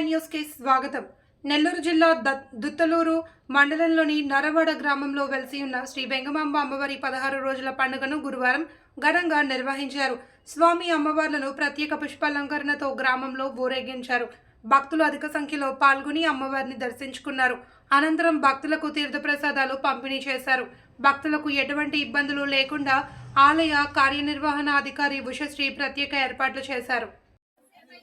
న్యూస్కి స్వాగతం. నెల్లూరు జిల్లా దుత్తలూరు మండలంలోని నరవాడ గ్రామంలో వెలిసి ఉన్న శ్రీ బెంగమాంబ అమ్మవారి పదహారు రోజుల పండుగను గురువారం ఘనంగా నిర్వహించారు. స్వామి అమ్మవార్లను ప్రత్యేక పుష్పాలంకరణతో గ్రామంలో ఊరేగించారు. భక్తులు అధిక సంఖ్యలో పాల్గొని అమ్మవారిని దర్శించుకున్నారు. అనంతరం భక్తులకు తీర్థప్రసాదాలు పంపిణీ చేశారు. భక్తులకు ఎటువంటి ఇబ్బందులు లేకుండా ఆలయ కార్యనిర్వహణ అధికారి ఉషశ్రీ ప్రత్యేక ఏర్పాట్లు చేశారు.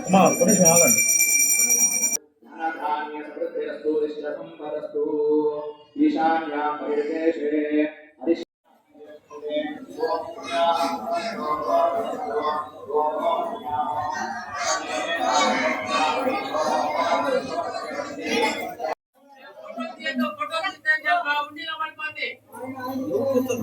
అమ్మా కొన్ని ఆగండి ధనధాన్యసమృద్ధిరస్తు విశ్రసంపదస్తు ఈశాన్యాం పరిదేశే